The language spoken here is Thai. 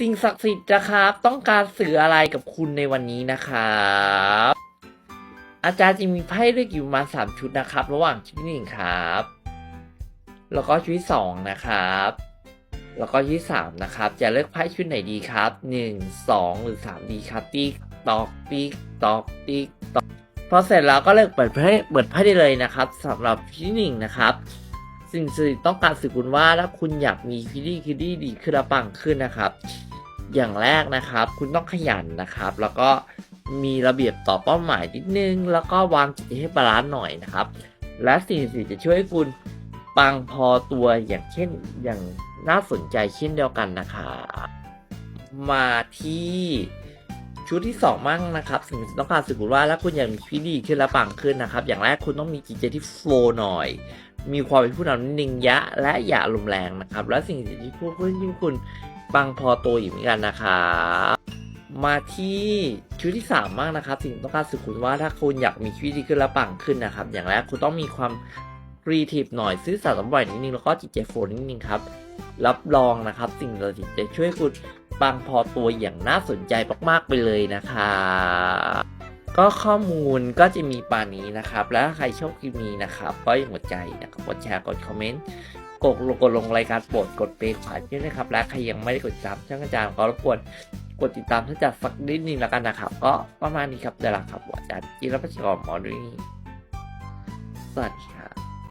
สิ่งศักดิ์สิทธิ์นะครับ ต้องการสื่ออะไรกับคุณในวันนี้นะครับอาจารย์จะมีไพ่เลือกอยู่ประมาณสามชุดนะครับ ระหว่างชุดที่หนึ่งครับ แล้วก็ชุดที่สองนะครับ แล้วก็ชุดที่สามนะครับ จะเลือกไพ่ชุดไหนดีครับหนึ่งสองหรือสามดีครับติ๊กตอกติ๊กตอกติ๊กตอกพอเสร็จแล้วก็เลือกเปิดไพ่เปิดไพ่ได้เลยนะครับสำหรับชุดที่หนึ่งนะครับ สิ่งสิทธิ์ต้องการสื่อคุณว่าถ้าคุณอยากมีคิดดี้คิดดี้ดีขึ้นและปังขึ้นนะครับ อย่างแรกนะครับ คุณต้องขยันนะครับ แล้วก็มีระเบียบต่อเป้าหมายนิดนึง แล้วก็วางจิตให้บาลานซ์หน่อยนะครับ และสิ่งสิทธิ์จะช่วยคุณปังพอตัวอย่างเช่นอย่างน่าสนใจเช่นเดียวกันนะครับมาที่ชุดที่สองมั่งนะครับ สิ่งที่ต้องการสื่อคุณว่าถ้าคุณอยากมีชีวิตดีขึ้นและปังขึ้นนะครับ อย่างแรกคุณต้องมีจิตใจที่โฟล์หน่อย มีความเป็นผู้นำนิดนึงยะ และอย่าลมแรงนะครับ และสิ่งที่พูดขึ้นที่คุณปังพอตัวอยู่เหมือนกันนะครับมาที่ชุดที่สามมากนะครับ สิ่งต้องการสื่อคุณว่าถ้าคุณอยากมีชีวิตดีขึ้นและปังขึ้นนะครับ อย่างแรกคุณต้องมีความครีเอทีฟหน่อยซื่อสัตย์สมบัตินิดนึงแล้วก็จิตใจโฟนนิดนึงครับ รับรองนะครับ สิ่งเหล่านี้จะช่วยคุณปังพอตัวอย่างน่าสนใจมากๆไปเลยนะครับ ก็ข้อมูลก็จะมีปานี้นะครับ แล้วใครชอบคลิปนี้นะครับ ก็อย่าหมดใจนะครับกดแชร์กดคอมเมนต์กดลงกดลงรายการโปรดกดเปย์ขวาด้วยนะครับ และใครยังไม่ได้กดติดตามช่างอาจารย์ก็รบกวนกดติดตามท่าจะสักนิดนึงแล้วกันนะครับ ก็ประมาณนี้ครับเดี๋ยวละครับอาจารย์จิรพัชกรหมอดุยสวัสดีครับ